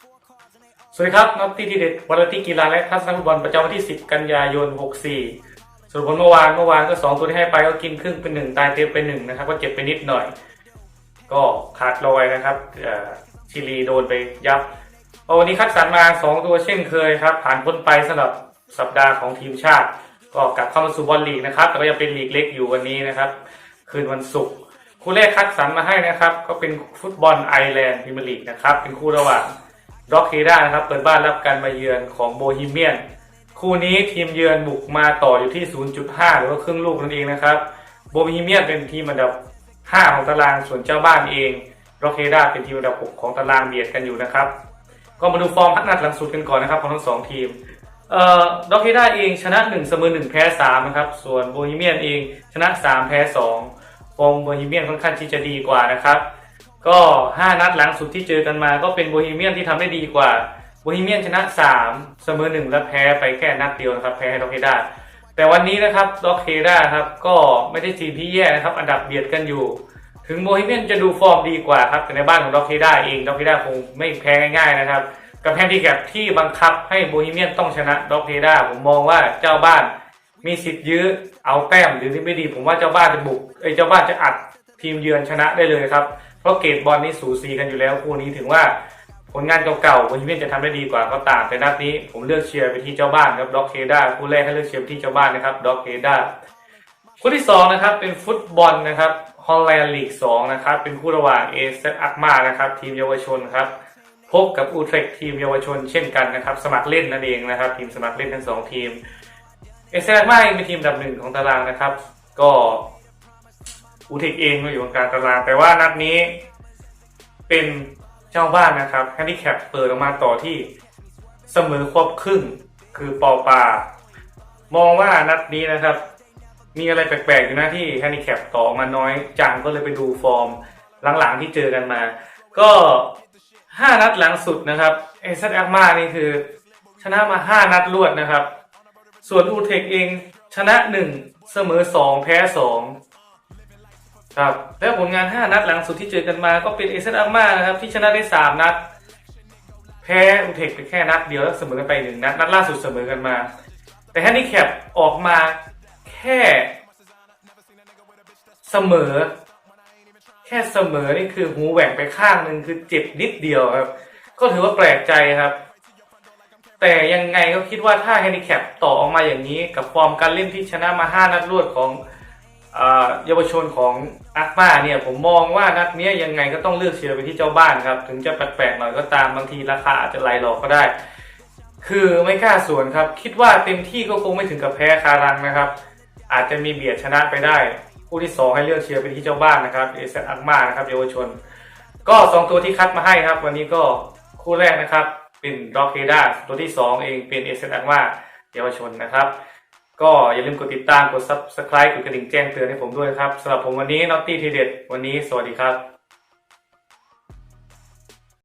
สวัสดีครับนักตีทีเด็ดวาไรตี้กีฬาและทัศนฟุตบอลประจำวันที่ 10 กันยายน 64 ส่วนผลเมื่อวานเมื่อวานก็ 2 ตัวที่ให้ไปก็กินครึ่งเป็นหนึ่งตายเต็มเป็นหนึ่งนะครับ ก็เจ็บไปนิดหน่อย ก็ขาดลอยนะครับอ่อชิลีโดนไปยับเอวันนี้คัดสรรมา 2 ตัวเช่นเคยครับ ผ่านพ้นไปสำหรับสัปดาห์ของทีมชาติ ก็กลับเข้ามาสู่บอลลีกนะครับ แต่ก็ยังเป็นลีกเล็กอยู่วันนี้นะครับ คืนวันศุกร์คู่แรกคัดสรรมาให้นะครับ ก็เป็นฟุตบอลไอร์แลนด์พรีเมียร์ลีกนะครับเป็นคู่ระหว่าง ร็อกเฮด้านะครับเปิดบ้านรับการมาเยือนของโบฮีเมียน คู่นี้ทีมเยือนบุกมาต่ออยู่ที่ 0.5 หรือว่าครึ่งลูกนั่นเองนะครับโบฮีเมียนเป็นทีมอันดับ 5 ของตารางส่วนเจ้าบ้านเองร็อกเฮด้าเป็นทีมอันดับ 6 ของตารางเบียดกันอยู่นะครับ ก็มาดูฟอร์มพักนัดหลังสุดกันก่อนนะครับของทั้งสองทีมเอ่อด็อกเฮด้าเองชนะ1เสมอ1แพ้3นะครับส่วนโบฮีเมียนเองชนะ 3 แพ้2ฟอร์มโบฮีเมียนค่อนข้างที่จะดีกว่านะครับ ก็ 5 นัดหลังสุดที่เจอกันมาก็เป็นโบฮีเมียนที่ทำได้ดีกว่าโบฮีเมียนชนะ 3 เสมอ 1 และแพ้ไปแค่นัดเดียวนะครับ แพ้ให้ด็อกเฮด้าแต่วันนี้นะครับด็อกเฮด้าครับก็ไม่ได้ทีมที่แย่นะครับ อันดับเบียดกันอยู่ ถึงโบฮีเมียนจะดูฟอร์มดีกว่าครับแต่ในบ้านของด็อกเฮด้าเองด็อกเฮด้าคงไม่แพ้ง่ายๆนะครับกับแพนดิแกปที่บังคับให้โบฮีเมียนต้องชนะด็อกเฮด้าผมมองว่าเจ้าบ้านมีสิทธิ์ยื้อเอาแต้มหรือที่ไม่ดี ผมว่าเจ้าบ้านจะบุกเอ้เจ้าบ้านจะอัดทีมเยือนชนะได้เลยครับ ราะเกรดบอลนี่สูสีกันอยู่แล้วคู่นี้ถึงว่าผลงานเก่าๆโบฮีเมียนจะทำได้ดีกว่าก็ตามแต่นัดนี้ผมเลือกเชียร์ไปที่เจ้าบ้านครับด็อกเฮด้าคู่แรกให้เลือกเชียร์ที่เจ้าบ้านนะครับด็อกเฮด้าคู่ที่สองนะครับเป็นฟุตบอลนะครับฮอลแลนด์ลีกสองนะครับเป็นคู่ระหว่างเอเซอักมานะครับทีมเยาวชนครับพบกับอูเทรคทีมเยาวชนเช่นกันนะครับสมัครเล่นนั่นเองนะครับ ทีมสมัครเล่นทั้งสองทีมเอเซอักมาเองเป็นทีมดับหนึ่งของตารางนะครับ ก็ อูเทคเองก็อยู่กลางตารางแต่ว่านัดนี้เป็นเจ้าบ้านนะครับแฮนดิแคปเปิดออกมาต่อที่เสมอควบครึ่งคือปอปามองว่านัดนี้นะครับ มีอะไรแปลกๆอยู่นะที่แฮนดิแคปต่อมาน้อยจังก็เลยไปดูฟอร์มหลังๆที่เจอกันมา ก็5นัดหลังสุดนะครับเอซัตแอคมานี่คือ ชนะมา5นัดรวดนะครับ ส่วนอูเทคเองชนะ1เสมอ2แพ้2 ครับแล้วผลงาน 5 นัดหลังสุดที่เจอกันมาก็เป็นเอเซัตแอคมานะครับที่ชนะได้ 3 นัด แพ้อูเทคไปแค่นัดเดียวแล้วเสมอกันไปหนึ่งนัด นัดล่าสุดเสมอกันมา แต่แฮนดิแคปออกมาแค่เสมอ แค่เสมอนี่คือหูแหว่งไปข้างหนึ่งคือเจ็บนิดเดียวครับ ก็ถือว่าแปลกใจครับ แต่ยังไงก็คิดว่าถ้าแฮนดิแคปต่อออกมาอย่างนี้ กับฟอร์มการเล่นที่ชนะมา 5 นัดรวดของ เยาวชนของอาร์มาเนี่ยผมมองว่านัดนี้ยังไงก็ต้องเลือกเชียร์ไปที่เจ้าบ้านครับ ถึงจะแปลกๆหน่อยก็ตามบางทีราคาอาจจะไหลหลอกก็ได้ คือไม่กล้าสวนครับ คิดว่าเต็มที่ก็คงไม่ถึงกับแพ้คารังนะครับ อาจจะมีเบียดชนะไปได้คู่ที่ 2 ให้เลือกเชียร์ไปที่เจ้าบ้านนะครับเอเซอักมานะครับเยาวชน ก็ 2 ตัวที่คัดมาให้ครับ วันนี้ก็คู่แรกนะครับ เป็นด็อกเฮด้าตัวที่ 2 เองเป็นเอเซอักมาเยาวชนนะครับ ก็อย่าลืมกดติดตามกด subscribe กดกระดิ่งแจ้งเตือนให้ผมด้วยครับสำหรับผมวันนี้น็อตตี้ทีเด็ดวันนี้สวัสดีครับ